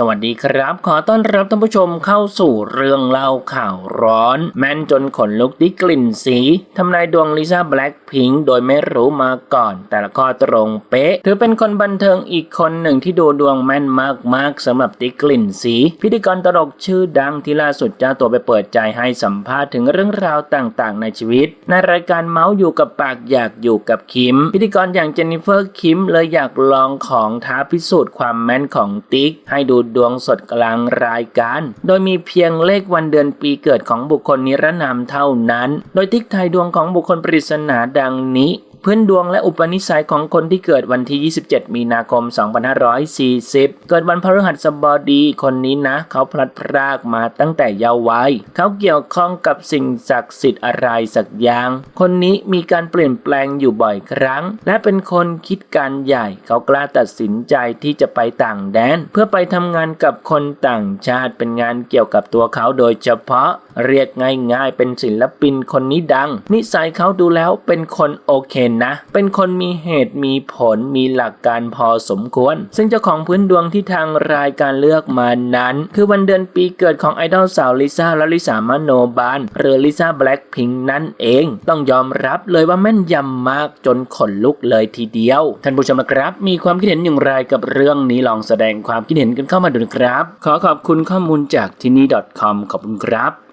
สวัสดีครับ ขอต้อนรับท่านผู้ชมเข้าสู่เรื่องเล่าข่าวร้อน แม่นจนขนลุกที่กลิ่นสีทำนายดวงลิซ่าแบล็คพิงโดยไม่รู้มาก่อน แต่ละข้อตรงเป๊ะ ถือเป็นคนบันเทิงอีกคนหนึ่งที่ดูดวงแม่นมากๆสำหรับติกกลิ่นสี พิธีกรตลกชื่อดังที่ล่าสุดเจ้าตัวไปเปิดใจให้สัมภาษณ์ถึงเรื่องราวต่างๆ ในชีวิต ในรายการเมาส์อยู่กับปากอยากอยู่กับคิม พิธีกรอย่างเจนนิเฟอร์คิมเลยอยากลองของท้าพิสูจน์ความแม่นของติ๊กให้ดูดวงสดกลางรายการ โดยมีเพียงเลขวันเดือนปีเกิดของบุคคลนิรนามเท่านั้น โดยติ๊กทายดวงของบุคคลปริศนาดังนี้ พื้นดวงและอุปนิสัยของคนที่เกิดวันที่ 27 มีนาคม 2540 เกิดวันพฤหัสบดีคนนี้นะ เขาพลัดพรากมาตั้งแต่เยาว์วัยเขาเกี่ยวข้องกับสิ่งศักดิ์สิทธิ์อะไรสักอย่าง คนนี้มีการเปลี่ยนแปลงอยู่บ่อยครั้ง และเป็นคนคิดการใหญ่ เขากล้าตัดสินใจที่จะไปต่างแดน เพื่อไปทำงานกับคนต่างชาติเป็นงานเกี่ยวกับตัวเขาโดยเฉพาะ เรียกง่ายๆ เป็นศิลปินคนนี้ดัง นิสัยเขาดูแล้วเป็นคนโอเคนะ เป็นคนมีเหตุมีผลมีหลักการพอสมควร ซึ่งเจ้าของพื้นดวงที่ทางรายการเลือกมานั้น คือวันเดือนปีเกิดของไอดอลสาวลิซ่าและลิซามโนบานหรือลิซ่าแบล็คพิงนั่นเอง ต้องยอมรับเลยว่าแม่นยำมากจนขนลุกเลยทีเดียว ท่านผู้ชมครับ มีความคิดเห็นอย่างไรกับเรื่องนี้ลองแสดงความคิดเห็นกันเข้ามาดูนะครับ ขอขอบคุณข้อมูลจากที่นี่ .com ขอบคุณครับ